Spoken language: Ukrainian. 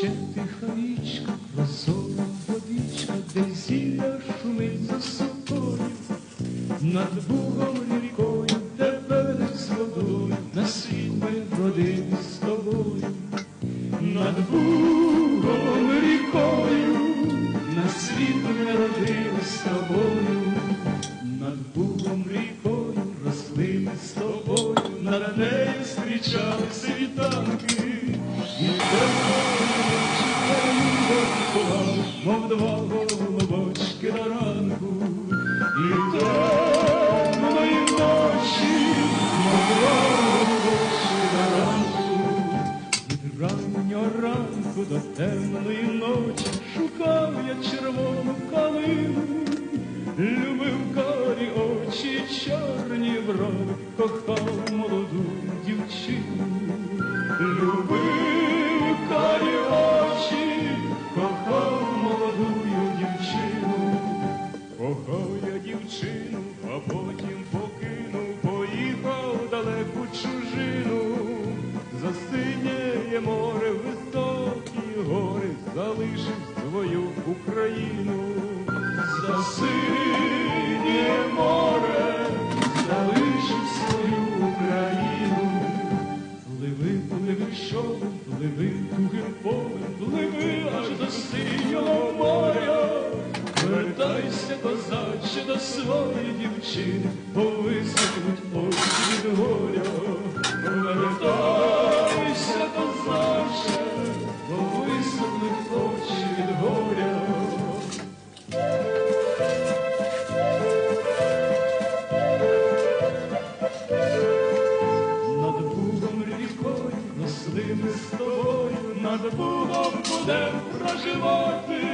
Ще тиха річка, прозора водичка, де зілля шумить за собою, над Бугом рікою, де берег з водою, на світ ми родини з тобою, над Бугом рікою, на світ ми родини з тобою, над Бугом рікою, росли з тобою, над нею зустрічали світанки. Мов два голубочки на ранку, і темної ночі, мов два голубочки на ранку, від раннього ранку до темної ночі шукав я червону калину, любив карі очі, чорні брови, кохав молоду дівчину, любив дівчину, а потім покинув, поїхав далеку чужину, за синє море високі гори, залишив свою Україну, за синє море, залишив свою Україну. Пливи, пливи, човен, пливи тугим полем, пливи аж до синього до своєї дівчини, повисохнуть очі від горя. Вертайся, козаче, повисохнуть очі від горя. Над Бугом рікою росли ми з тобою, над Бугом будем проживати,